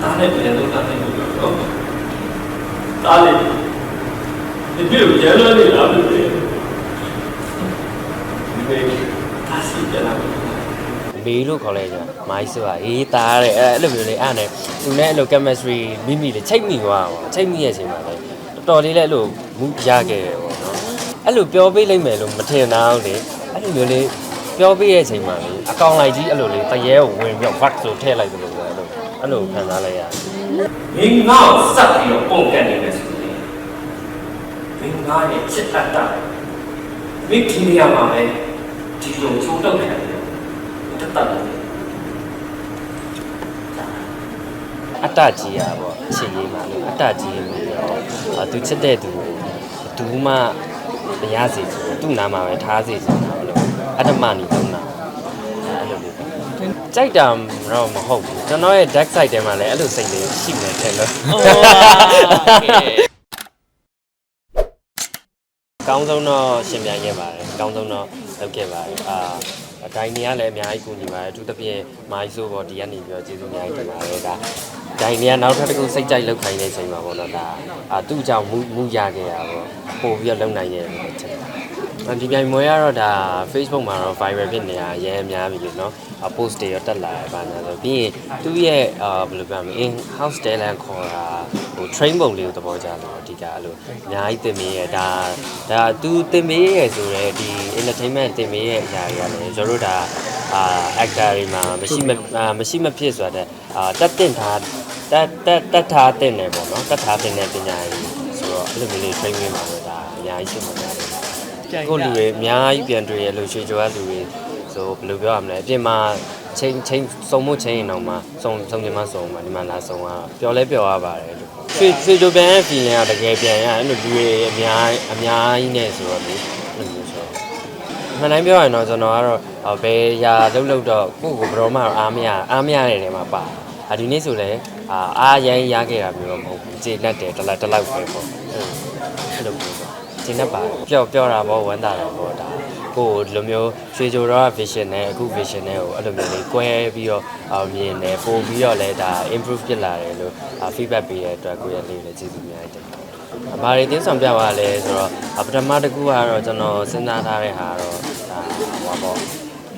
ဒါနဲ့ပြန်လို့တာနေလို့တော့ဒါလေဒီပြည့်ရရနေလားဘယ်လိုလဲဒီဘေးဒါစီကြလားမေလို့ခေါ်လိုက်ကြမိုင်းဆိုတာရေးသားတဲ့အဲ့လိုမျိုးလေးအဲ့နဲ့သူနဲ့အဲ့လို chemistry မိမိလေးချိတ်မိသွားပါချိတ်မိရဲ့အချိန်မှာလေတော်တော်လေးလည်းအဲ့လိုမူရခဲ့တယ်ပေါ့နော်အဲ့လိုပြောပေးလိုက်မယ်လို့မထင်တာဘူးလေအဲ့လိုမျိုးလေး ပြောပေးရဲ့အချိန်မှာလေအကောင်လိုက်ကြီးအဲ့လိုလေးတရေကိုဝင်ပြီးတော့ back ဆိုထည့်လိုက်တယ်လို့ပဲအဲ့လိုအဲ့လိုခံစားလိုက်ရတယ်မင်းငါ့ကိုစက်ပြီးတော့ပုံကတ်နေမယ်ဆိုရင်မင်းငါရဲ့ချစ်အပ်တာမင်းဒီနေရာမှာပဲဒီလိုချုံတော့ခံတယ်တတ်တတ်တယ်အတ္တကြီးอ่ะပေါ့အချိန်ကြီးမှာလို့အတ္တကြီးလို့ပြောအာသူချစ်တဲ့သူကိုဘယ်သူမှမရစေချင်ဘူးသူ့နာမှာပဲထားစေချင်တာလို့ အတ္တမနီသုံးတာအဲ့လိုမျိုးကြိုက်တာတော့မဟုတ်ဘူးကျွန်တော်ရဲ့ dark side ထဲမှာလည်းအဲ့လိုစိတ်လေးရှိနေတယ်လို့အကောင်းဆုံးတော့ရှင်ပြန်ခဲ့ပါတယ်အကောင်းဆုံးတော့လုပ်ခဲ့ပါတယ်အာအတိုင်းနေကလည်းအများကြီးကူညီပါတယ်အထူးသဖြင့်မိုင်းဆိုပေါ်ဒီကနေပြီးတော့ကျေးဇူးအများကြီးတင်ပါတယ်ဒါဒိုင်နေကနောက်ထပ်တစ်ခုစိတ်ကြိုက်လောက်ခိုင်းတဲ့အချိန်မှာပေါ့နော်ဒါအာသူ့ကြောင့်မူမူရခဲ့ရပေါ့ပို့ပြီးတော့လုံနိုင်ရဲ့လို့ချက်တယ် ဒီပြိုင်မွေကတော့ဒါ Facebook မှာတော့ viral ဖြစ်နေတာအရင်အများပြီလို့เนาะ post တွေရောတက်လာတယ်ဗာညာဆိုပြီးရင်သူ့ရဲ့အာဘယ်လိုပြောမလဲ in house talent ခေါ်တာဟို train ပုံလေးကိုသဘောကျလို့အဓိကအဲ့လိုအများကြီးတင်မေးရဒါဒါသူတင်မေးရဆိုတော့ဒီ entertainment တင်မေးရအရာတွေကလည်းကျွန်တော်တို့ဒါအာ actor တွေမှာမရှိမအာမရှိမဖြစ်ဆိုတာတဲ့အာတက်တင်ထားတက်တက်တက်ထားတင်တယ်ပေါ့နော်တက်ထားတင်တဲ့ပညာရေးဆိုတော့အဲ့လိုမျိုးလေး train ဝင်ပါတော့ဒါအများကြီးရှိမှာ ပါတယ်ကိုလူတွေအများကြီးပြန်တွေ့ရလို့ရွှေကျော်ကလူတွေဆိုဘယ်လိုပြောရမလဲအပြင်မှာချိန်ချိန်စုံမှုချိန်ရင်တော့မှစုံစုံချင်မှစုံမှာဒီမှာလာစုံอ่ะပျော်လဲပျော်ရပါတယ်လို့ရွှေရွှေကျော်ပြန်ရဲ့ feeling ကတကယ်ပြန်ရအဲ့လိုလူတွေအများအများကြီးနဲ့ဆိုတော့လေအဲ့လိုမျိုးဆိုတော့မှန်တိုင်းပြောရရင်တော့ကျွန်တော်ကတော့အော်ဘယ်ရာလုံးလုံးတော့ကိုယ့်ကိုဘယ်တော့မှအားမရအားမရတဲ့နေရာမှာပါအာဒီနေ့ဆိုလဲအာအားရမ်းရခဲ့တာမျိုးတော့မဟုတ်ဘူးခြေနဲ့တယ်တစ်လက်တစ်လောက်ပဲပေါ့အဲ့လိုမျိုး ပေါ့ကျင်းတတ်ပါပျော့ပျော့တာပေါ့ဝမ်းသာတာပေါ့ဒါကိုယ်လိုမျိုးရွှေကြိုတော့ vision နဲ့အခု vision နဲ့ကိုအဲ့လိုမျိုးလေးကွဲပြီးတော့အောင်မြင်တယ်ပို့ပြီးတော့လည်းဒါ improve ဖြစ်လာတယ်လို့ feedback ပေးတဲ့အတွက်ကိုယ့်ရဲ့လေးလည်းကျေးဇူးများတင်ပါတယ်။ဘာတွေတင်းဆောင်ပြပါလဲဆိုတော့ပထမတစ်ခုကတော့ကျွန်တော်စဉ်းစားထားတဲ့ဟာတော့ဒါဟောပေါ့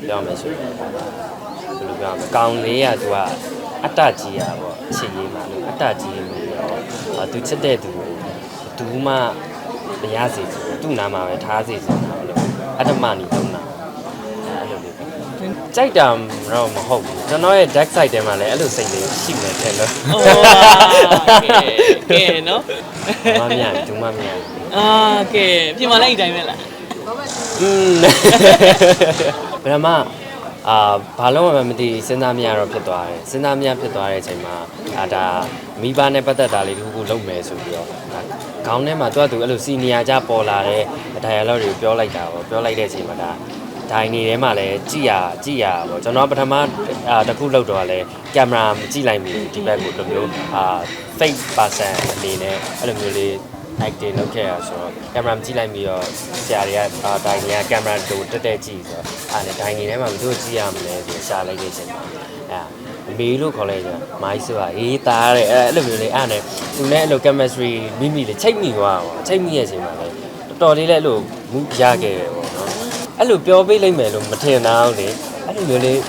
ပြောမယ်ဆိုရင်ဘယ်လိုပြောမလဲကောင်းလေးကသူကအတ္တကြီးอ่ะပေါ့အချိန်ကြီးမှာလို့အတ္တကြီးလို့ပြောသူချစ်တဲ့သူကိုဘယ်သူမှ မရစေချင်သူ့နာမှာပဲထားစေချင်တာအဲ့လိုအတ္တမနီသုံးတာအဲ့လိုလေးကြိုက်တာတော့မဟုတ်ဘူးကျွန်တော်ရဲ့ dark side တဲမှာလည်းအဲ့လိုစိတ်လေးရှိမယ်တဲ့လို့ဟုတ်ကဲ့ကဲနော်မမြန်ဘူးမမြန်အာကဲပြင်မလိုက်အတိုင်းပဲလားอืมဘယ်မှာ အာဘာလို့မှမသိစဉ်းစားမရတော့ဖြစ်သွားတယ်စဉ်းစားမရဖြစ်သွားတဲ့အချိန်မှာအာဒါမိဘနဲ့ပတ်သက်တာလေးတစ်ခုခုလုပ်မယ်ဆိုပြီးတော့ဒါခေါင်းထဲမှာသူကသူအဲ့လိုစီနီယာကြပေါ်လာတဲ့ dialogue တွေကိုပြောလိုက်တာပေါ့ပြောလိုက်တဲ့အချိန်မှာဒါဒိုင်နေထဲမှာလည်းကြည်ရကြည်ရပေါ့ကျွန်တော်ပထမအာတစ်ခုလောက်တော့လည်းကင်မရာမကြည့်လိုက်မိဘူးဒီဘက်ကိုလိုမျိုးအာ fake person အနေနဲ့အဲ့လိုမျိုးလေး acting လုပ်ခဲ့ရဆိုတော့ကင်မရာမကြည့်လိုက်ပြီးတော့ဆရာတွေကအာဒိုင်တွေကကင်မရာကိုတက်တက်ကြည့်ဆိုတော့အားနဲ့ဒိုင်နေထဲမှာဘယ်လိုကြည့်ရမလဲဆိုရှာလိုက်တဲ့အချိန်မှာအဲအမေလို့ခေါ်လိုက်ကြမိုင်းဆိုတာရေးသားတဲ့အဲအဲ့လိုမျိုးလေးအားနဲ့သူနဲ့အဲ့လို chemistry မိမိလေးချိတ်မိသွားပါချိတ်မိရဲ့အချိန်မှာလေတော်တော်လေးလည်းအဲ့လိုမူရခဲ့တယ်ပေါ့နော်အဲ့လိုပြောပေးလိုက်မယ်လို့မထင်တာဘူးလေအဲ့လိုမျိုးလေး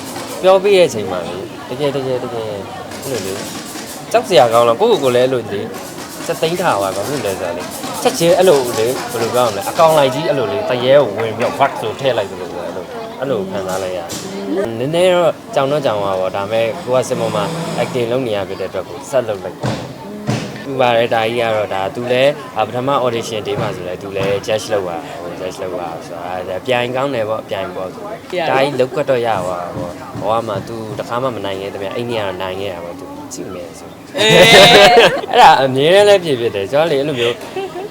ပြောပေးရဲ့အချိန်မှာလေတကယ်တကယ်တကယ်အဲ့လိုလေးကြောက်စရာကောင်းတော့ကိုယ့်ကိုယ်ကိုလည်းအဲ့လိုလေ စက်သိန်းထားပါဘာဖြစ်လဲဆိုတော့လေချက်ချင်းအဲ့လိုလေဘယ်လိုပြောရမလဲအကောင်လိုက်ကြီးအဲ့လိုလေတရေကိုဝင်ပြီးတော့ back ဆိုထည့်လိုက်တယ်လို့ဆိုအဲ့လိုအဲ့လိုခံစားလိုက်ရတယ်နည်းနည်းတော့ကြောင်တော့ကြောင်ပါပေါ့ဒါပေမဲ့ကိုကစင်ပေါ်မှာ acting လုပ်နေရဖြစ်တဲ့အတွက်ကိုဆက်လုပ်လိုက်ပေါ့သူပါတယ်ဒါကြီးကတော့ဒါသူလည်းပထမ audition တေးမှာဆိုလဲသူလည်း judge လုပ်ပါဟို judge လုပ်ပါဆိုတော့ပြိုင်ကောင်းတယ်ပေါ့ပြိုင်ပေါ့ဆိုဒါကြီးလောက်ကတော့ရပါပေါ့ဘဝမှာသူတခါမှမနိုင်ခဲ့တဲ့မြအိန္ဒိယကတော့နိုင်ခဲ့တာပေါ့သူ ကြည့်မယ်ဆိုအေးအဲ့ဒါအမြဲတမ်းလည်းဖြစ်ဖြစ်တယ်ကျွန်တော်လေအဲ့လိုမျိုး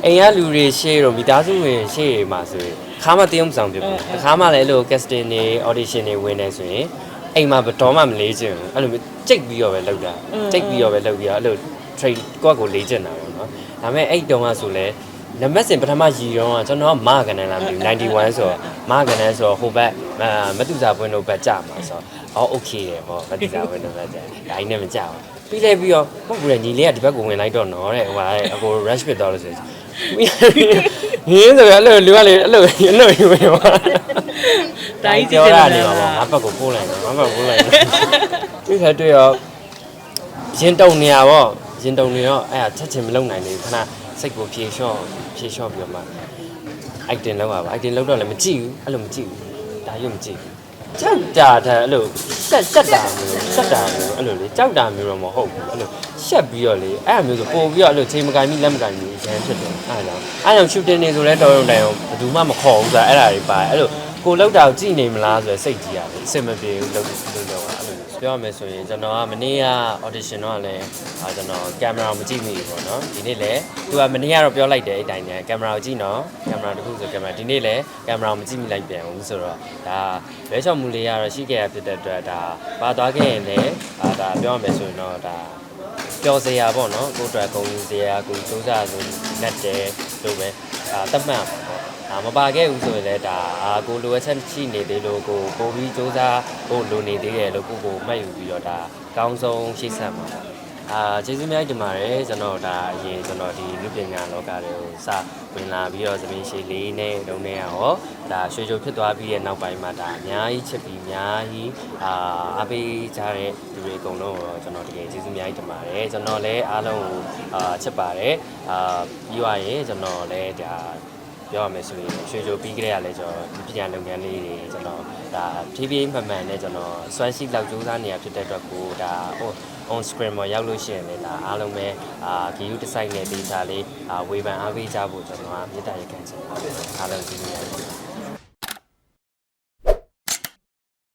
အိမ်ကလူတွေရှေ့တော့မိသားစုဝင်ရှေ့မှာဆိုရင်ခါမှတရုံဆောင်ဖြစ်ဘူးတစ်ခါမှလည်းအဲ့လို casting တွေ audition တွေဝင်နေဆိုရင်အိမ်မှာဘယ်တော်မှမလေးချင်ဘူးအဲ့လိုမျိုးကြိတ်ပြီးတော့ပဲလုပ်တာကြိတ်ပြီးတော့ပဲလုပ်ပြီးတော့အဲ့လို train ကိုယ့်ကိုလေးချင်တာပေါ့နော်ဒါပေမဲ့အဲ့တုန်းကဆိုလဲနမစင်ပထမရီရောကကျွန်တော်ကမကန်နန်းလာမသိဘူး91ဆိုတော့မကန်နန်းဆိုတော့ဟိုဘက်အာမတူစာပွင့်တို့ဘက်ကြာမှာဆိုတော့ အော်โอเคတယ်ပေါ့မတူစာပွင့်တို့ဘက်ကြာဒါကြီးနဲ့မကြောက်ဘူးပြီးလဲပြီးတော့ဟုတ်ဘူးလေညီလေးကဒီဘက်ကိုဝင်လိုက်တော့နော်တဲ့ဟိုဟာအကို rush ဖြစ်တော့လို့ဆိုဟင်းဆိုရအဲ့လိုလူကလေအဲ့လိုအဲ့လိုဝင်ပါ ဒါကြီးကြည့် ပြော တယ် ရ လား နေပါဘောငါဘက်ကိုပို့လိုက်တော့ငါဘက်ပို့လိုက်တော့ဒီခါတွေ့ရောရင်တုံနေရပေါ့ရင်တုံနေရောအဲ့ဒါချက်ချင်းမလုံနိုင်လေခဏစိတ်ကိုဖြေလျှော့ဖြေလျှော့ပြီးတော့မှ acting လောက်ပါပါ acting လောက်တော့လည်းမကြည့်ဘူးအဲ့လိုမကြည့်ဘူးဒါရုပ်မကြည့်ဘူးကြောက်တာတဲ့အဲ့လို ရှက်ရှက်တာမျိုးရှက်တာမျိုးအဲ့လိုလေကြောက်တာမျိုးတော့မဟုတ်ဘူးအဲ့လိုရှက်ပြီးတော့လေအဲ့အမျိုးဆိုပို့ပြီးတော့အဲ့လိုချိန်မကန်ပြီးလက်မကန်ပြီးရန်ဖြစ်တယ်အဲ့ဒါကြောင့်အဲ့ကြောင့် shooting နေဆိုလဲတော်ရုံတိုင်အောင်ဘယ်သူမှမခေါ်ဘူးဆိုတာအဲ့ဒါတွေပါတယ်အဲ့လိုကိုလောက်တာကိုကြည့်နေမလားဆိုရယ်စိတ်ကြီးရတယ်အဆင်မပြေဘူးလောက်လို့တော့အဲ့လို ပြောရမယ်ဆိုရင်ကျွန်တော်ကမနေ့က audition တော့လည်းအာကျွန်တော်ကင်မရာမကြည့်မိဘူးပေါ့နော်ဒီနေ့လည်းသူကမနေ့ကတော့ပြောလိုက်တယ်အဲ့တိုင်းနဲ့ကင်မရာကိုကြည့်နော်ကင်မရာတစ်ခုဆိုကင်မရာဒီနေ့လည်းကင်မရာမကြည့်မိလိုက်ပြန်ဘူးဆိုတော့ဒါရွေးချယ်မှုလေးကတော့ရှိခဲ့ရဖြစ်တဲ့အတွက်ဒါပါသွားခဲ့ရင်လည်းအာဒါပြောရမယ်ဆိုရင်တော့ဒါပျော်စရာပေါ့နော်ကိုယ့်အတွက်ဂုဏ်ယူစရာကိုစူးစမ်းဆိုလက်တယ်လို့ပဲအာတတ်မှတ်ပါပေါ့ ဒါမပါခဲ့ဘူးဆိုရင်လည်းဒါအာကိုလိုအပ်ချက်ရှိနေသေးလို့ကိုပို့ပြီးစူးစမ်းဖို့လိုနေသေးတယ်လို့ကိုကိုမှတ်ယူပြီးတော့ဒါအကောင်းဆုံးရှိတ်ဆက်မှာပေါ့အာကျေးဇူးများတင်ပါတယ်ကျွန်တော်ဒါအရင်ကျွန်တော်ဒီလူပညာလောကတွေကိုစဝင်လာပြီးတော့သမီးရှိလေးနဲ့တုံးနေရောဒါရွှေချိုဖြစ်သွားပြီးတဲ့နောက်ပိုင်းမှာဒါအများကြီးချစ်ပြီးအများကြီးအာအားပေးကြတဲ့လူတွေအကုန်လုံးကိုတော့ကျွန်တော်တကယ်ကျေးဇူးအများကြီးတင်ပါတယ်ကျွန်တော်လည်းအားလုံးကိုအာချစ်ပါတယ်အာပြီးသွားရင်ကျွန်တော်လည်းဒါ ပြောရမယ်ဆိုရင်ရွှေချိုပြီးကြတဲ့ကလည်းကျွန်တော်ဒီပညာလုပ်ငန်းလေးတွေကျွန်တော်ဒါဖြည်းဖြည်းမှန်မှန်နဲ့ကျွန်တော်စွမ်းရှိလောက်ကြိုးစားနေရဖြစ်တဲ့အတွက်ကိုဒါဟို on screen မှာရောက်လို့ရှိရင်လည်းဒါအားလုံးပဲအာ view design နဲ့ data လေးအာဝေဖန်အားပေးကြဖို့ကျွန်တော်ကမြေတားရခံချင်ပါတယ်အားလုံးကျေးဇူးများတင်ပါတယ်